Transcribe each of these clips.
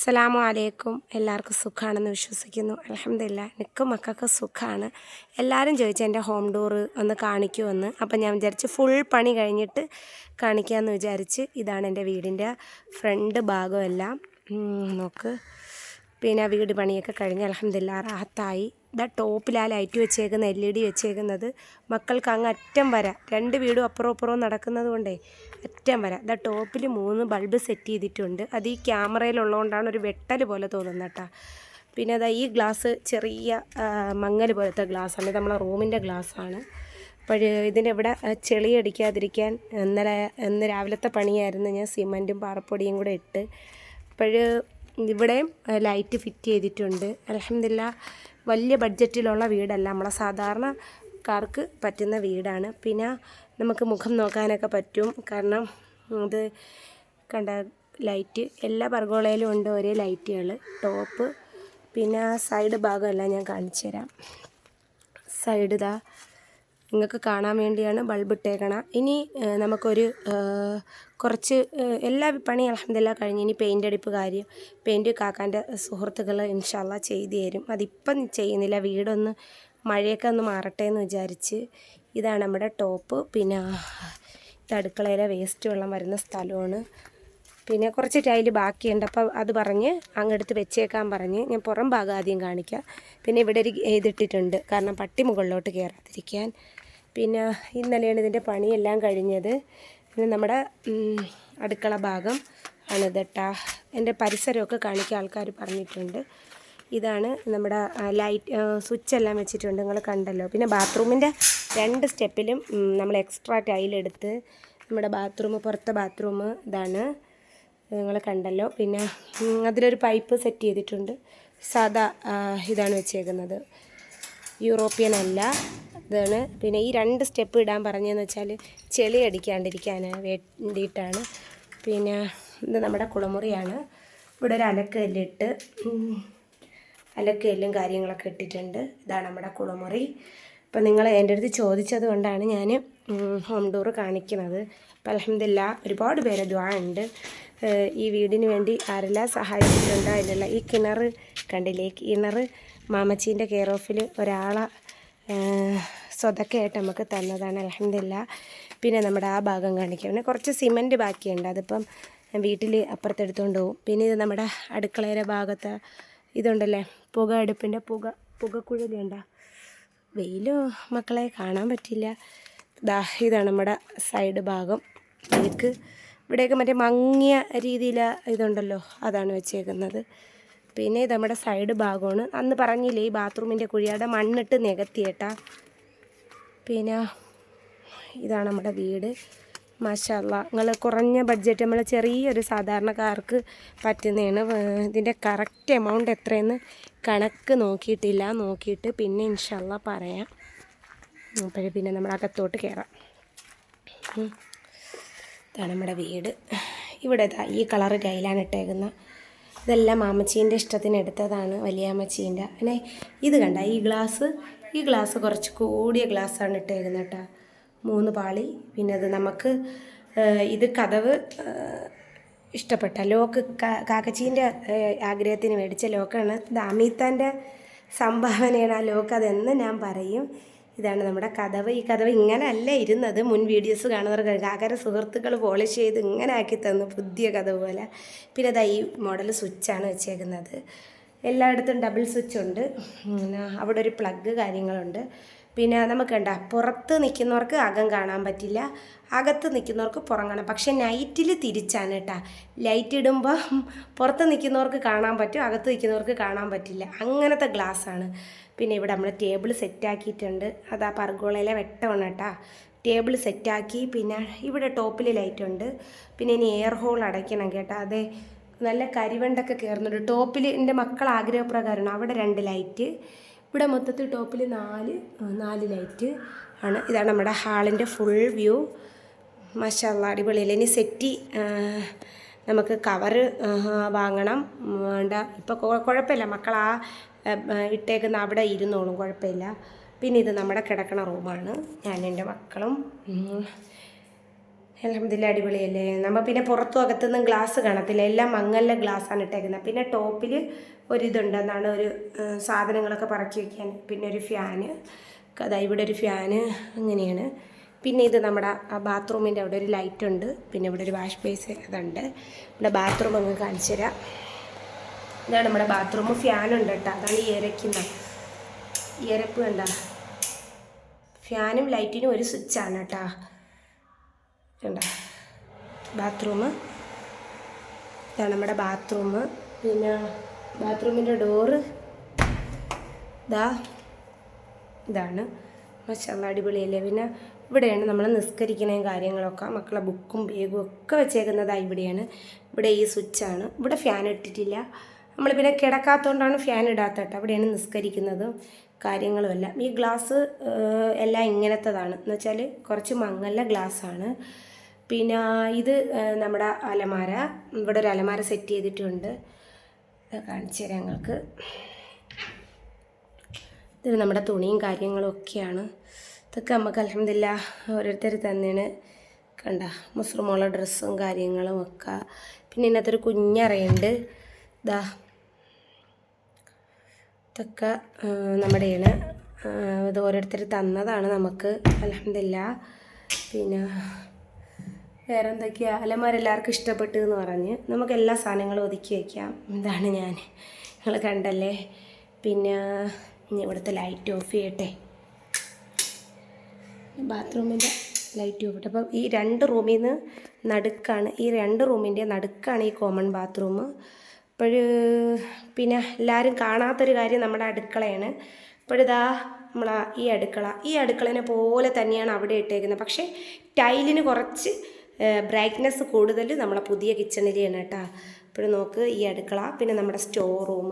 അസ്സലാമു അലൈക്കും. എല്ലാവർക്കും സുഖമാണെന്ന് വിശ്വസിക്കുന്നു. അലഹമില്ല എനിക്കും മക്കൾക്ക് സുഖമാണ് എല്ലാവരും ചോദിച്ചു എന്റെ ഹോം ടൂർ ഒന്ന് കാണിക്കുമെന്ന്. അപ്പം ഞാൻ വിചാരിച്ച് ഫുൾ പണി കഴിഞ്ഞിട്ട് കാണിക്കാമെന്ന് വിചാരിച്ച് ഇതാണ് എന്റെ വീടിന്റെ ഫ്രണ്ട് ഭാഗമെല്ലാം. നോക്ക്. പിന്നെ വീട് പണിയൊക്കെ കഴിഞ്ഞ് അലഹമില്ല റാഹത്തായി. ഇതാ ടോപ്പിൽ ആ ലൈറ്റ് വെച്ചേക്കുന്ന എൽ ഇ ഡി വെച്ചേക്കുന്നത്. മക്കൾക്ക് അങ്ങ് അറ്റം വര. രണ്ട് വീടും അപ്പുറം അപ്പുറവും നടക്കുന്നത് കൊണ്ടേ അറ്റം വര. ഇതാ ടോപ്പിൽ മൂന്ന് ബൾബ് സെറ്റ് ചെയ്തിട്ടുണ്ട്. അത് ഈ ക്യാമറയിലുള്ളതുകൊണ്ടാണ് ഒരു വെട്ടൽ പോലെ തോന്നുന്നത് കേട്ടോ പിന്നെ അതാ ഈ ഗ്ലാസ് ചെറിയ മങ്ങൽ പോലത്തെ ഗ്ലാസ്സാണ് ഇത് നമ്മളെ റൂമിന്റെ ഗ്ലാസ്സാണ് അപ്പോൾ ഇതിന്റെ ഇവിടെ ചെളിയടിക്കാതിരിക്കാൻ ഇന്നലെ ഇന്ന് രാവിലത്തെ പണിയായിരുന്നു. ഞാൻ സിമന്റും പാറപ്പൊടിയും കൂടെ ഇട്ട്. അപ്പോൾ ഇവിടെയും ലൈറ്റ് ഫിറ്റ് ചെയ്തിട്ടുണ്ട്. അലഹമില്ല വലിയ ബഡ്ജറ്റിലുള്ള വീടല്ല. നമ്മളെ സാധാരണക്കാർക്ക് പറ്റുന്ന വീടാണ്. പിന്നെ നമുക്ക് മുഖം നോക്കാനൊക്കെ പറ്റും. കാരണം ഇത് കണ്ട ലൈറ്റ് എല്ലാ പർഗോളയിലും ഉണ്ട് ഒരേ ലൈറ്റുകൾ. ടോപ്പ് പിന്നെ സൈഡ് ഭാഗമെല്ലാം ഞാൻ കാണിച്ചു തരാം സൈഡ് ഇതാ നിങ്ങൾക്ക് കാണാൻ വേണ്ടിയാണ് ബൾബ് ഇട്ടേക്കണ. ഇനി നമുക്കൊരു കുറച്ച് എല്ലാ പണി അലഹമില്ല കഴിഞ്ഞ് ഇനി പെയിന്റ് അടിപ്പ് കാര്യം പെയിന്റ് കാക്കാന്റെ സുഹൃത്തുക്കൾ ഇൻഷാല്ല ചെയ്തു തരും. അതിപ്പം ചെയ്യുന്നില്ല. വീടൊന്ന് മഴയൊക്കെ ഒന്ന് മാറട്ടെ എന്ന് വിചാരിച്ച് ഇതാണ് നമ്മുടെ ടോപ്പ്. പിന്നെ അടുക്കളയിലെ വേസ്റ്റ് വെള്ളം വരുന്ന സ്ഥലമാണ്. പിന്നെ കുറച്ച് ടൈൽ ബാക്കിയുണ്ട്. അപ്പോൾ അത് പറഞ്ഞ് അങ്ങെടുത്ത് വെച്ചേക്കാൻ പറഞ്ഞ് ഞാൻ പുറം ഭാഗം ആദ്യം കാണിക്കാം. പിന്നെ ഇവിടെ ഒരു ഇതിട്ടിട്ടുണ്ട് കാരണം പട്ടി മുകളിലോട്ട് കയറാതിരിക്കാൻ പിന്നെ ഇന്നലെയാണ് ഇതിന്റെ പണിയെല്ലാം കഴിഞ്ഞത്. പിന്നെ നമ്മുടെ അടുക്കള ഭാഗം ആണ് ഇതട്ടാ എന്റെ പരിസരമൊക്കെ കാണിക്കാൻ ആൾക്കാർ പറഞ്ഞിട്ടുണ്ട്. ഇതാണ് നമ്മുടെ ലൈറ്റ് സ്വിച്ച് എല്ലാം വെച്ചിട്ടുണ്ട്. നിങ്ങൾ കണ്ടല്ലോ. പിന്നെ ബാത്റൂമിന്റെ രണ്ട് സ്റ്റെപ്പിലും നമ്മൾ എക്സ്ട്രാ ടൈലെടുത്ത് നമ്മുടെ ബാത്റൂം പുറത്തെ ബാത്റൂം ഇതാണ്. നിങ്ങൾ കണ്ടല്ലോ. പിന്നെ അതിലൊരു പൈപ്പ് സെറ്റ് ചെയ്തിട്ടുണ്ട്. സാധാ ഇതാണ് വെച്ചേക്കുന്നത്. യൂറോപ്യൻ അല്ല ഇതാണ്. പിന്നെ ഈ രണ്ട് സ്റ്റെപ്പ് ഇടാൻ പറഞ്ഞതെന്ന് വെച്ചാൽ ചെളി അടിക്കാണ്ടിരിക്കാൻ വേണ്ടിയിട്ടാണ്. പിന്നെ ഇത് നമ്മുടെ കുളമുറിയാണ്. ഇവിടെ ഒരു അലക്കല്ലിട്ട് അലക്കല്ലും കാര്യങ്ങളൊക്കെ ഇട്ടിട്ടുണ്ട്. ഇതാണ് നമ്മുടെ കുളമുറി. അപ്പം നിങ്ങൾ എന്റെ അടുത്ത് ചോദിച്ചത് കൊണ്ടാണ് ഞാൻ ഹോം ടൂർ കാണിക്കുന്നത്. അപ്പം അലഹമില്ല ഒരുപാട് പേര് ദ്വാ ഉണ്ട്. ഈ വീടിന് വേണ്ടി ആരെല്ലാം സഹായിച്ചിട്ടുണ്ടോ അതിലുള്ള ഈ കിണർ കണ്ടില്ലേ? ഈ കിണർ മാമച്ചീന്റെ കെയർ ഓഫിൽ ഒരാളെ സ്വതക്കായിട്ട് നമുക്ക് തന്നതാണ് അലഹമില്ല പിന്നെ നമ്മുടെ ആ ഭാഗം കാണിക്കാം. പിന്നെ കുറച്ച് സിമന്റ് ബാക്കിയുണ്ട്. അതിപ്പം വീട്ടിൽ അപ്പുറത്തെടുത്തുകൊണ്ട് പോകും പിന്നെ ഇത് നമ്മുടെ അടുക്കളയുടെ ഭാഗത്ത് ഇതുണ്ടല്ലേ? പുക അടുപ്പിന്റെ പുക പുകക്കുഴലുണ്ടോ വെയിൽ മക്കളെ കാണാൻ പറ്റില്ല. ദാ ഇതാണ് നമ്മുടെ സൈഡ് ഭാഗം. എനിക്ക് ഇവിടെയൊക്കെ മറ്റേ മങ്ങിയ രീതിയിൽ ഇതുണ്ടല്ലോ അതാണ് വെച്ചേക്കുന്നത്. പിന്നെ ഇത് നമ്മുടെ സൈഡ് ഭാഗമാണ്. അന്ന് പറഞ്ഞില്ലേ ഈ ബാത്റൂമിന്റെ കുഴിയുടെ മണ്ണിട്ട് നികത്തിയേട്ടാ. പിന്നെ ഇതാണ് നമ്മുടെ വീട്. മാഷല്ല നിങ്ങൾ കുറഞ്ഞ ബഡ്ജറ്റ് നമ്മൾ ചെറിയൊരു സാധാരണക്കാർക്ക് പറ്റുന്നതാണ്. ഇതിന്റെ കറക്റ്റ് എമൗണ്ട് എത്രയെന്ന് കണക്ക് നോക്കിയിട്ടില്ല. നോക്കിയിട്ട് പിന്നെ ഇൻഷല്ല പറയാം. അപ്പോഴേ പിന്നെ നമ്മൾ അകത്തോട്ട് കയറാം. ഇതാണ് നമ്മുടെ വീട്. ഇവിടെ ഈ കളറ് ടൈലാണ് ഇട്ടേക്കുന്നത് ഇതെല്ലാം മാമച്ചീന്റെ ഇഷ്ടത്തിന് എടുത്തതാണ് വലിയാമ്മച്ചീന്റെ. പിന്നെ ഇത് കണ്ട ഈ ഗ്ലാസ് ഈ ഗ്ലാസ് കുറച്ച് കൂടിയ ഗ്ലാസ്സാണ് ഇട്ടേക്കുന്നത് കേട്ടോ. മൂന്ന് പാളി. പിന്നെ അത് നമുക്ക് ഇത് കഥവ് ഇഷ്ടപ്പെട്ട ലോക്ക് കാക്കച്ചീന്റെ ആഗ്രഹത്തിന് മേടിച്ച ലോക്കാണ്. ദാമീത്താന്റെ സംഭാവനയാണ് ആ ലോക്ക് അതെന്ന് ഞാൻ പറയും. ഇതാണ് നമ്മുടെ കഥവ്. ഈ കഥവ് ഇങ്ങനെ അല്ല ഇരുന്നത്? മുൻ വീഡിയോസ് കാണുന്നവർക്ക് കാക്കര സുഹൃത്തുക്കൾ പോളിഷ് ചെയ്ത് ഇങ്ങനെ ആക്കി തന്നു പുതിയ കഥ പോലെ. പിന്നെ അതാ ഈ മോഡൽ സ്വിച്ചാണ് വെച്ചേക്കുന്നത്. എല്ലായിടത്തും ഡബിൾ സ്വിച്ച് ഉണ്ട്. അവിടെ ഒരു പ്ലഗ് കാര്യങ്ങളുണ്ട്. പിന്നെ നമുക്ക് കണ്ട പുറത്ത് നിൽക്കുന്നവർക്ക് അകം കാണാൻ പറ്റില്ല. അകത്ത് നിൽക്കുന്നവർക്ക് പുറം കാണാം പക്ഷേ നൈറ്റിൽ തിരിച്ചാണ് കേട്ടോ ലൈറ്റ് ഇടുമ്പോൾ പുറത്ത് നിൽക്കുന്നവർക്ക് കാണാൻ പറ്റും അകത്ത് നിൽക്കുന്നവർക്ക് കാണാൻ പറ്റില്ല. അങ്ങനത്തെ ഗ്ലാസ്സാണ് പിന്നെ ഇവിടെ നമ്മൾ ടേബിൾ സെറ്റാക്കിയിട്ടുണ്ട് അത് പർഗോളയിലെ വെട്ടമാണ് കേട്ടോ ടേബിൾ സെറ്റാക്കി പിന്നെ ഇവിടെ ടോപ്പിൽ ലൈറ്റ് ഉണ്ട്. പിന്നെ ഇനി എയർ ഹോൾ അടയ്ക്കണം കേട്ടോ. അതെ നല്ല കരിവണ്ടൊക്കെ കയറുന്നുണ്ട് ടോപ്പിൽ എന്റെ മക്കൾ ആഗ്രഹപ്രകാരമാണ് അവിടെ രണ്ട് ലൈറ്റ് ഇവിടെ മൊത്തത്തിൽ ടോപ്പിൽ നാല് നാല് ലൈറ്റ് ആണ്. ഇതാണ് നമ്മുടെ ഹാളിന്റെ ഫുൾ വ്യൂ. മഷാല്ല അടിപൊളിയല്ലേ? ഇനി സെറ്റി നമുക്ക് കവറ് വാങ്ങണം. വേണ്ട. ഇപ്പോൾ കുഴപ്പമില്ല മക്കൾ ആ ഇട്ടേക്കുന്ന അവിടെ ഇരുന്നോളും. കുഴപ്പമില്ല പിന്നെ ഇത് നമ്മുടെ കിടക്കണ റൂമാണ്. ഞാൻ എന്റെ മക്കളും അലഹമ്മദില്ല അടിപൊളിയല്ലേ? നമ്മൾ പിന്നെ പുറത്തും അകത്തുനിന്നും ഗ്ലാസ് കാണത്തില്ല. എല്ലാം മങ്ങലിലെ ഗ്ലാസ്സാണ് ഇട്ടേക്കുന്നത്. പിന്നെ ടോപ്പിൽ ഒരിതുണ്ട് എന്നാണ് ഒരു സാധനങ്ങളൊക്കെ പറക്കി വയ്ക്കാൻ പിന്നെ ഒരു ഫാന് അതാ ഇവിടെ ഒരു ഫാന് അങ്ങനെയാണ് പിന്നെ ഇത് നമ്മുടെ ബാത്റൂമിന്റെ അവിടെ ഒരു ലൈറ്റ് ഉണ്ട്. പിന്നെ ഇവിടെ ഒരു വാഷ് ബേസ് അതുണ്ട് ഇവിടെ ബാത്റൂം അങ്ങ് കാണിച്ചു തരാം. ഇതാണ് നമ്മുടെ ബാത്റൂം ഫാനുണ്ട് കേട്ടോ. അതാണ് ഈ ഇരയ്ക്കുന്ന ഇരപ്പ് കണ്ട? ഫാനും ലൈറ്റിനും ഒരു സ്വിച്ചാണ് കേട്ടോ. കണ്ട? ബാത്റൂം ഇതാണ് നമ്മുടെ ബാത്റൂം പിന്നെ ബാത്റൂമിന്റെ ഡോറ്. ഇതാ ഇതാണ്. മഷാല്ല അടിപൊളിയല്ലേ? പിന്നെ ഇവിടെയാണ് നമ്മൾ നിസ്കരിക്കണയും കാര്യങ്ങളൊക്കെ മക്കളെ ബുക്കും ബേഗും ഒക്കെ വെച്ചേക്കുന്നതാണ് ഇവിടെയാണ്. ഇവിടെ ഈ സ്വിച്ചാണ്. ഇവിടെ ഫാൻ ഇട്ടിട്ടില്ല. നമ്മൾ പിന്നെ കിടക്കാത്തതുകൊണ്ടാണ് ഫാൻ ഇടാത്ത കേട്ടോ അവിടെയാണ് നിസ്കരിക്കുന്നതും. കാര്യങ്ങളും എല്ലാം. ഈ ഗ്ലാസ് എല്ലാം ഇങ്ങനത്തതാണ്. എന്ന് വെച്ചാൽ കുറച്ച് മങ്ങല്ല ഗ്ലാസ്സാണ് പിന്നെ ഇത് നമ്മുടെ അലമാര. ഇവിടെ ഒരു അലമാര സെറ്റ് ചെയ്തിട്ടുണ്ട്. കാണിച്ചു തരാം ഞങ്ങൾക്ക്. ഇത് നമ്മുടെ തുണിയും കാര്യങ്ങളും ഒക്കെയാണ്. ഇതൊക്കെ നമുക്ക് അലഹമില്ല ഓരോരുത്തർ തന്നെയാണ് കണ്ട മുസ്ലിമുള്ള ഡ്രസ്സും കാര്യങ്ങളും ഒക്കെ. പിന്നെ ഇതിനകത്തൊരു കുഞ്ഞറയുണ്ട്. ഇതാ ഇതൊക്കെ നമ്മുടെ നമ്മുടെയാണ്. ഇത് ഓരോരുത്തർ തന്നതാണ് നമുക്ക് അലഹമില്ല പിന്നെ വേറെ എന്തൊക്കെയാ അലമാരെല്ലാവർക്കും ഇഷ്ടപ്പെട്ടു എന്ന് പറഞ്ഞ് നമുക്ക് എല്ലാ സാധനങ്ങളും ഒതുക്കി വയ്ക്കാം ഇതാണ് ഞാൻ. നിങ്ങൾ കണ്ടല്ലേ? പിന്നെ ഇവിടുത്തെ ലൈറ്റ് ഓഫ് ചെയ്യട്ടെ. ബാത്റൂമിന്റെ ലൈറ്റ് ഓഫ് ചെയ്യട്ടെ അപ്പം ഈ രണ്ട് റൂമിൽ നിന്ന് നടുക്കാണ് ഈ രണ്ട് റൂമിന്റെ നടുക്കാണ് ഈ കോമൺ ബാത്റൂം അപ്പോൾ പിന്നെ എല്ലാവരും കാണാത്തൊരു കാര്യം നമ്മുടെ അടുക്കളയാണ്. ഇപ്പോഴിതാ നമ്മളാ ഈ അടുക്കള. ഈ അടുക്കളനെ പോലെ തന്നെയാണ് അവിടെ ഇട്ടേക്കുന്നത്. പക്ഷേ ടൈലിന് കുറച്ച് ബ്രൈറ്റ്നെസ് കൂടുതൽ നമ്മളെ പുതിയ കിച്ചണിലെയാണ് കേട്ടോ. ഇപ്പോഴും നോക്ക് ഈ അടുക്കള പിന്നെ നമ്മുടെ സ്റ്റോർ റൂം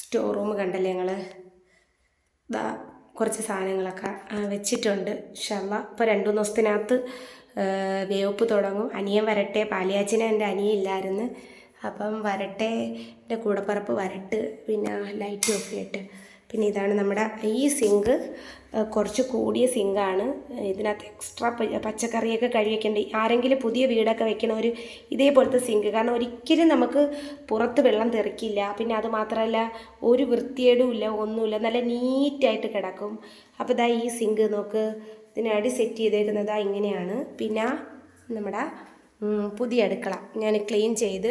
സ്റ്റോർ റൂം കണ്ടല്ലേ ഞങ്ങൾ ദാ കുറച്ച് സാധനങ്ങളൊക്കെ വെച്ചിട്ടുണ്ട്. ഷള്ള ഇപ്പോൾ രണ്ട് മൂന്ന് ദിവസത്തിനകത്ത് വേവപ്പ് തുടങ്ങും. അനിയൻ വരട്ടെ. പാലിയാച്ചിനെ എന്റെ അനിയൻ ഇല്ലായിരുന്നു. അപ്പം വരട്ടെ. എന്റെ കൂടപ്പറപ്പ് വരട്ട്. പിന്നെ ലൈറ്റ് ഓഫ് ചെയ്യട്ടെ. പിന്നെ ഇതാണ് നമ്മുടെ ഈ സിങ്ക് കുറച്ച് കൂടിയ സിങ്കാണ് ഇതിനകത്ത് എക്സ്ട്രാ പച്ചക്കറിയൊക്കെ കഴിവെക്കേണ്ട ആരെങ്കിലും പുതിയ വീടൊക്കെ വെക്കണ ഒരു ഇതേപോലത്തെ സിങ്ക് കാരണം ഒരിക്കലും നമുക്ക് പുറത്ത് വെള്ളം തെറിക്കില്ല. പിന്നെ അത് മാത്രമല്ല ഒരു വൃത്തിയേടും ഇല്ല ഒന്നുമില്ല. നല്ല നീറ്റായിട്ട് കിടക്കും. അപ്പോൾ ഇതാ ഈ സിങ്ക് നോക്ക്. ഇതിനടി സെറ്റ് ചെയ്തേക്കുന്നത് ഇങ്ങനെയാണ്. പിന്നെ നമ്മുടെ പുതിയ അടുക്കള ഞാൻ ക്ലീൻ ചെയ്ത്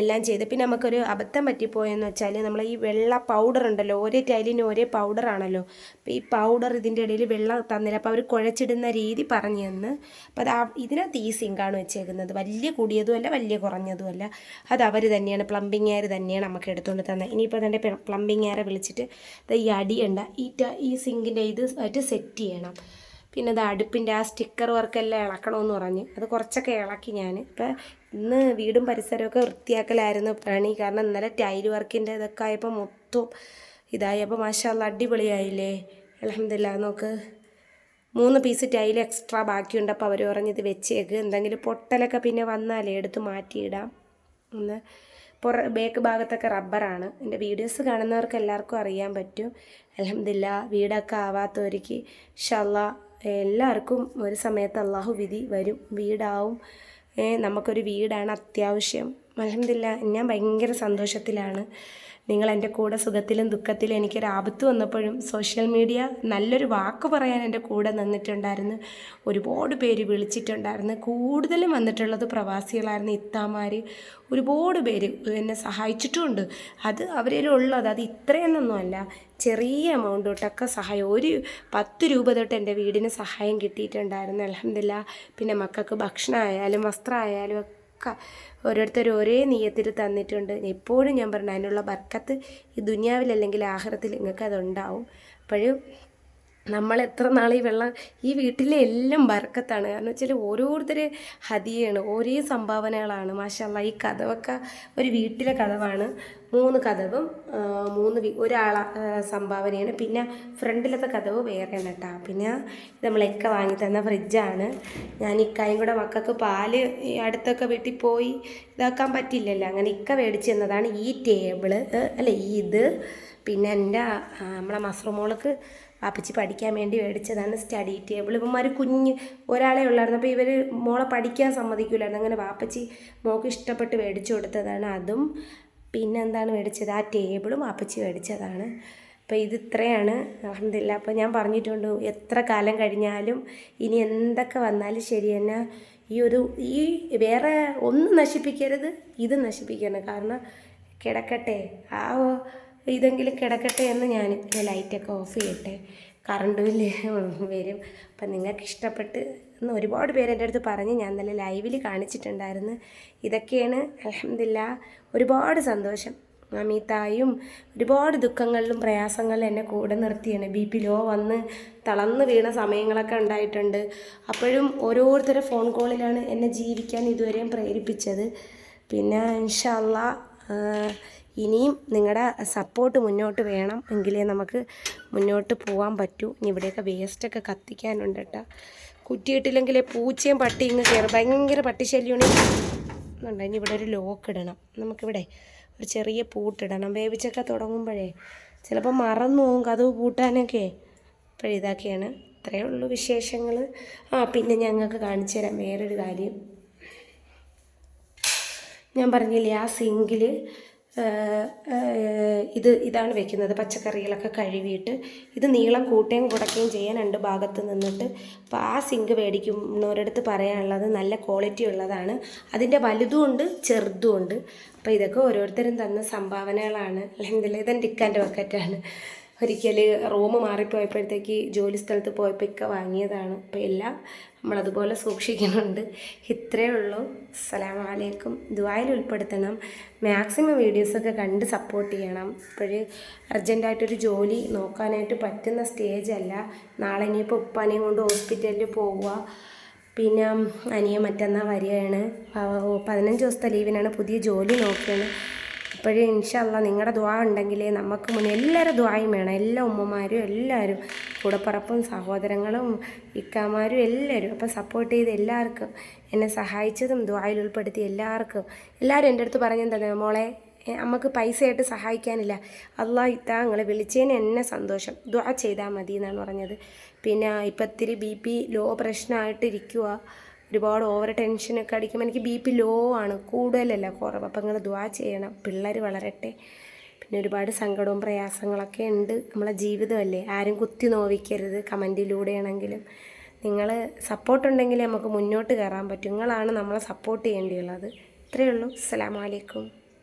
എല്ലാം ചെയ്ത്. പിന്നെ നമുക്കൊരു അബദ്ധം പറ്റിപ്പോയെന്ന് വെച്ചാൽ നമ്മൾ ഈ വെള്ള പൗഡർ ഉണ്ടല്ലോ ഓരോ ടൈലിന് ഒരേ പൗഡറാണല്ലോ അപ്പോൾ ഈ പൗഡർ ഇതിന്റെ ഇടയിൽ വെള്ളം തന്നില്ല. അപ്പോൾ അവർ കുഴച്ചിടുന്ന രീതി പറഞ്ഞു തന്ന്. അപ്പോൾ അത് ഇതിനകത്ത് ഈ സിങ്കാണ് വെച്ചേക്കുന്നത്. വലിയ കൂടിയതും അല്ല വലിയ കുറഞ്ഞതും അല്ല അത് അവർ തന്നെയാണ് പ്ലംബിങ്ങുകാർ തന്നെയാണ് നമുക്ക് എടുത്തുകൊണ്ട് തന്നെ ഇനിയിപ്പോൾ തന്നെ പ്ലംബിങ്ങുകാരെ വിളിച്ചിട്ട് ഈ അടിയുണ്ട ഈ ഈ സിങ്കിന്റെ ഇത് ആയിട്ട് സെറ്റ് ചെയ്യണം. പിന്നെ അത് അടുപ്പിന്റെ ആ സ്റ്റിക്കർ വർക്കെല്ലാം ഇളക്കണമെന്ന് പറഞ്ഞ് അത് കുറച്ചൊക്കെ ഇളക്കി ഞാൻ. ഇപ്പം ഇന്ന് വീടും പരിസരമൊക്കെ വൃത്തിയാക്കലായിരുന്നു പണി. കാരണം ഇന്നലെ ടൈൽ വർക്കിന്റെ ഇതൊക്കെ ആയപ്പോൾ മൊത്തം ഇതായി അപ്പോൾ മാഷാല്ല അടിപൊളിയായില്ലേ? അലഹമില്ല നോക്ക്. മൂന്ന് പീസ് ടൈൽ എക്സ്ട്രാ ബാക്കിയുണ്ട്. അപ്പോൾ അവർ ഇത് വെച്ചേക്ക്. എന്തെങ്കിലും പൊട്ടലൊക്കെ പിന്നെ വന്നാലേ എടുത്ത് മാറ്റിയിടാം. ഒന്ന് പുറ ബേക്ക് ഭാഗത്തൊക്കെ റബ്ബറാണ്. എന്റെ വീഡിയോസ് കാണുന്നവർക്ക് എല്ലാവർക്കും അറിയാൻ പറ്റും. അലഹമില്ല വീടൊക്കെ ആവാത്തവർക്ക് ഷല്ല എല്ലാവർക്കും ഒരു സമയത്ത് അള്ളാഹു വിധി വരും. വീടാവും. നമുക്കൊരു വീടാണ് അത്യാവശ്യം. അലഹമില്ല ഞാൻ ഭയങ്കര സന്തോഷത്തിലാണ്. നിങ്ങൾ എന്റെ കൂടെ സുഖത്തിലും ദുഃഖത്തിലും എനിക്കൊരു ആപത്ത് വന്നപ്പോഴും സോഷ്യൽ മീഡിയ നല്ലൊരു വാക്ക് പറയാൻ എന്റെ കൂടെ നിന്നിട്ടുണ്ടായിരുന്നു. ഒരുപാട് പേര് വിളിച്ചിട്ടുണ്ടായിരുന്നു. കൂടുതലും വന്നിട്ടുള്ളത് പ്രവാസികളായിരുന്നു ഇത്താമാർ ഒരുപാട് പേര് എന്നെ സഹായിച്ചിട്ടുമുണ്ട് അത് അവരിലുള്ളത് അത് ഇത്രയെന്നൊന്നുമല്ല ചെറിയ എമൗണ്ട് തൊട്ടൊക്കെ സഹായം. ഒരു പത്ത് രൂപ തൊട്ട് എന്റെ വീടിന് സഹായം കിട്ടിയിട്ടുണ്ടായിരുന്നു. അലഹമില്ല പിന്നെ മക്കൾക്ക് ഭക്ഷണമായാലും വസ്ത്രമായാലും ഒക്കെ ഓരോരുത്തർ ഒരേ നീയത്തിൽ തന്നിട്ടുണ്ട്. എപ്പോഴും ഞാൻ പറഞ്ഞു അതിനുള്ള ബർക്കത്ത് ഈ ദുനിയാവിലല്ലെങ്കിൽ ആഹാരത്തിൽ നിങ്ങൾക്ക് അതുണ്ടാവും അപ്പോഴും നമ്മൾ എത്ര നാൾ ഈ വെള്ളം ഈ വീട്ടിലെ എല്ലാം ബർക്കത്താണ്. കാരണം വെച്ചാൽ ഓരോരുത്തർ ഹതിയാണ് ഒരേ സംഭാവനകളാണ്. മാഷല്ല ഈ കഥവൊക്കെ ഒരു വീട്ടിലെ കഥവാണ്. മൂന്ന് കഥവും മൂന്ന് ഒരാളെ സംഭാവനയാണ്. പിന്നെ ഫ്രണ്ടിലത്തെ കഥവ് വേറെയാണ് കേട്ടോ പിന്നെ നമ്മളൊക്കെ വാങ്ങി തന്ന ഫ്രിഡ്ജാണ്. ഞാൻ ഇക്കായും കൂടെ മക്കൾക്ക് പാൽ അടുത്തൊക്കെ വീട്ടിൽ പോയി ഇതാക്കാൻ പറ്റില്ലല്ലോ. അങ്ങനെ ഇക്ക മേടിച്ച് തന്നതാണ് ഈ ടേബിൾ അല്ല ഈ ഇത്. പിന്നെ എന്റെ നമ്മളെ മസ്റുമോൾക്ക് വാപ്പച്ചി പഠിക്കാൻ വേണ്ടി മേടിച്ചതാണ് സ്റ്റഡി ടേബിൾ ഇവന്മാർ കുഞ്ഞ് ഒരാളെ ഉള്ളായിരുന്നു. അപ്പോൾ ഇവർ മോളെ പഠിക്കാൻ സമ്മതിക്കില്ലായിരുന്നു അങ്ങനെ വാപ്പച്ചി മോൾക്ക് ഇഷ്ടപ്പെട്ട് മേടിച്ചു കൊടുത്തതാണ് അതും. പിന്നെന്താണ് മേടിച്ചത്? ആ ടേബിളും വാപ്പച്ചി മേടിച്ചതാണ്. അപ്പോൾ ഇത് ഇത്രയാണ്. അഹമ്മദില്ല അപ്പോൾ ഞാൻ പറഞ്ഞിട്ടുണ്ട് എത്ര കാലം കഴിഞ്ഞാലും ഇനി എന്തൊക്കെ വന്നാലും ശരി തന്നെ ഈ ഒരു ഈ വേറെ ഒന്നും നശിപ്പിക്കരുത് ഇത് നശിപ്പിക്കണം. കാരണം കിടക്കട്ടെ. ആ ഇതെങ്കിലും കിടക്കട്ടെ എന്ന് ഞാൻ ലൈറ്റൊക്കെ ഓഫ് ചെയ്യട്ടെ. കറണ്ട് ബില്ല് വരും. അപ്പം നിങ്ങൾക്ക് ഇഷ്ടപ്പെട്ട് എന്ന് ഒരുപാട് പേര് എന്റെ അടുത്ത് പറഞ്ഞ് ഞാൻ നല്ല ലൈവിൽ കാണിച്ചിട്ടുണ്ടായിരുന്നു. ഇതൊക്കെയാണ് അലഹമില്ല ഒരുപാട് സന്തോഷം. അമിതായും ഒരുപാട് ദുഃഖങ്ങളിലും പ്രയാസങ്ങളിലും എന്നെ കൂടെ നിർത്തിയാണ്. ബി പി ലോ വന്ന് തളർന്ന് വീണ സമയങ്ങളൊക്കെ ഉണ്ടായിട്ടുണ്ട്. അപ്പോഴും ഓരോരുത്തരുടെ ഫോൺ കോളിലാണ് എന്നെ ജീവിക്കാൻ ഇതുവരെയും പ്രേരിപ്പിച്ചത്. പിന്നെ ഇൻഷല്ല ഇനിയും നിങ്ങളുടെ സപ്പോർട്ട് മുന്നോട്ട് വേണം എങ്കിലേ നമുക്ക് മുന്നോട്ട് പോകാൻ പറ്റൂ. ഇനി ഇവിടെയൊക്കെ വേസ്റ്റൊക്കെ കത്തിക്കാനുണ്ട് കേട്ടോ കുറ്റിയിട്ടില്ലെങ്കിൽ പൂച്ചയും പട്ടി ഇങ്ങ് കയറും ഭയങ്കര പട്ടിശല്യമാണ് ഉണ്ട് ഇനി ഇവിടെ ഒരു ലോക്ക് ഇടണം. നമുക്കിവിടെ ഒരു ചെറിയ പൂട്ടിടണം. വേവിച്ചൊക്കെ തുടങ്ങുമ്പോഴേ ചിലപ്പോൾ മറന്നു പോകും കഥവ് പൂട്ടാനൊക്കെ. അപ്പോൾ ഇതാക്കിയാണ്. ഇത്രയേ ഉള്ളൂ വിശേഷങ്ങൾ ആ പിന്നെ ഞങ്ങൾക്ക് കാണിച്ചു തരാം വേറൊരു കാര്യം. ഞാൻ പറഞ്ഞില്ലേ ആ സിങ്കിൽ ഇത് ഇതാണ് വെക്കുന്നത്. പച്ചക്കറികളൊക്കെ കഴുകിയിട്ട് ഇത് നീളം കൂട്ടുകയും കുറയ്ക്കുകയും ചെയ്യാൻ രണ്ട് ഭാഗത്ത് നിന്നിട്ട് അപ്പോൾ ആ സിങ്ക് മേടിക്കുന്നവരടുത്ത് പറയാനുള്ളത് നല്ല ക്വാളിറ്റി ഉള്ളതാണ്. അതിന്റെ വലുതും ഉണ്ട് ചെറുതും ഉണ്ട്. അപ്പോൾ ഇതൊക്കെ ഓരോരുത്തരും തന്ന സംഭാവനകളാണ്. അല്ലെങ്കിൽ ഇതെന്റെ ഇക്കാന്റെ ബക്കറ്റാണ് ഒരിക്കൽ റൂം മാറിപ്പോയപ്പോഴത്തേക്ക് ജോലി സ്ഥലത്ത് പോയപ്പോഴൊക്കെ വാങ്ങിയതാണ്. അപ്പോൾ എല്ലാം നമ്മളതുപോലെ സൂക്ഷിക്കുന്നുണ്ട്. ഇത്രയേ ഉള്ളൂ. സലാമലൈക്കും ദുബായിൽ ഉൾപ്പെടുത്തണം. മാക്സിമം വീഡിയോസൊക്കെ കണ്ട് സപ്പോർട്ട് ചെയ്യണം. ഇപ്പോഴ് അർജന്റായിട്ടൊരു ജോലി നോക്കാനായിട്ട് പറ്റുന്ന സ്റ്റേജ് അല്ല. നാളെ ഇനിയിപ്പോൾ ഉപ്പാനെയും കൊണ്ട് ഹോസ്പിറ്റലിൽ പോവുക. പിന്നെ അനിയ മറ്റന്നാൾ വരികയാണ്. പതിനഞ്ച് ദിവസത്തെ ലീവിനാണ് പുതിയ ജോലി നോക്കുകയാണ് അപ്പോഴേ ഇൻഷല്ല നിങ്ങളുടെ ദ്വാ ഉണ്ടെങ്കിലേ നമുക്ക് മുന്നേ എല്ലാവരും ദ്വായും വേണം. എല്ലാ ഉമ്മമാരും എല്ലാവരും കൂടപ്പറപ്പും സഹോദരങ്ങളും ഇക്കാമാരും എല്ലാവരും അപ്പം സപ്പോർട്ട് ചെയ്ത് എല്ലാവർക്കും എന്നെ സഹായിച്ചതും ദ്വായിൽ ഉൾപ്പെടുത്തി എല്ലാവർക്കും എല്ലാവരും എന്റെ അടുത്ത് പറഞ്ഞെന്താ മോളെ നമുക്ക് പൈസയായിട്ട് സഹായിക്കാനില്ല. അള്ളാഹ് ഇത്താ നിങ്ങളെ വിളിച്ചതിന് എന്നെ സന്തോഷം. ദ്വാ ചെയ്താൽ മതി എന്നാണ് പറഞ്ഞത്. പിന്നെ ഇപ്പം ഇത്തിരി ബി പി ലോ പ്രശ്നമായിട്ടിരിക്കുക ഒരുപാട് ഓവർ ടെൻഷനൊക്കെ അടിക്കുമ്പോൾ എനിക്ക് ബി പി ലോ ആണ്. കൂടുതലല്ല കുറവ്. അപ്പം നിങ്ങൾ ദ്വാ ചെയ്യണം. പിള്ളേർ വളരട്ടെ. പിന്നെ ഒരുപാട് സങ്കടവും പ്രയാസങ്ങളൊക്കെ ഉണ്ട് നമ്മളെ ജീവിതമല്ലേ. ആരും കുത്തി നോവിക്കരുത്. കമന്റിലൂടെയാണെങ്കിലും നിങ്ങൾ സപ്പോർട്ടുണ്ടെങ്കിൽ നമുക്ക് മുന്നോട്ട് കയറാൻ പറ്റും. നിങ്ങളാണ് നമ്മളെ സപ്പോർട്ട് ചെയ്യേണ്ടിയുള്ളത്. ഇത്രയേ ഉള്ളൂ. അസ്സാം വലൈക്കും